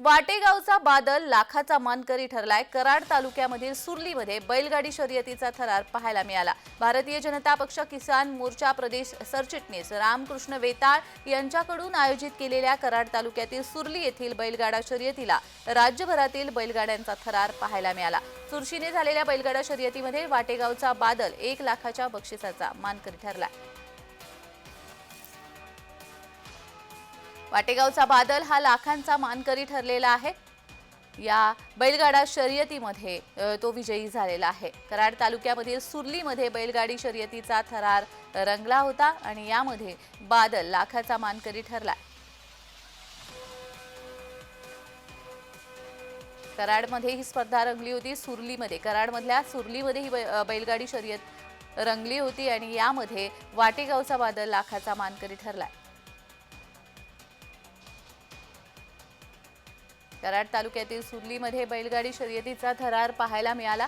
वाटेगावचा बादल लाखाचा मानकरी ठरलाय. कराड तालुक्यामधील सुर्लीमध्ये बैलगाडी शर्यतीचा थरार पाहायला मिळाला. भारतीय जनता पक्ष किसान मोर्चा प्रदेश सरचिटणीस रामकृष्ण वेताळ यांच्याकडून आयोजित केलेल्या कराड तालुक्यातील सुर्ली येथील बैलगाडा शर्यतीला राज्यभरातील बैलगाड्यांचा थरार पाहायला मिळाला. चुरशीने झालेल्या बैलगाडा शर्यतीमध्ये वाटेगावचा बादल एक लाखाच्या बक्षिसाचा मानकरी ठरलाय. वाटेगावचा बादल हा लाखांचा मानकरी ठरलेला आहे. या बैलगाडा शर्यतीमध्ये तो विजयी झालेला आहे. कराड तालुक्यामधील सुर्लीमध्ये बैलगाडी शर्यतीचा थरार रंगला होता आणि यामध्ये बादल लाखाचा मानकरी ठरला कराडमध्ये ही स्पर्धा रंगली होती. सुर्लीमध्ये कराडमधल्या सुर्लीमध्ये ही बैलगाडी शर्यत रंगली होती आणि यामध्ये वाटेगावचा बादल लाखाचा मानकरी ठरलाय. कराड तालुक्यातील सुर्लीमध्ये बैलगाडी शर्यतीचा थरार पाहायला मिळाला.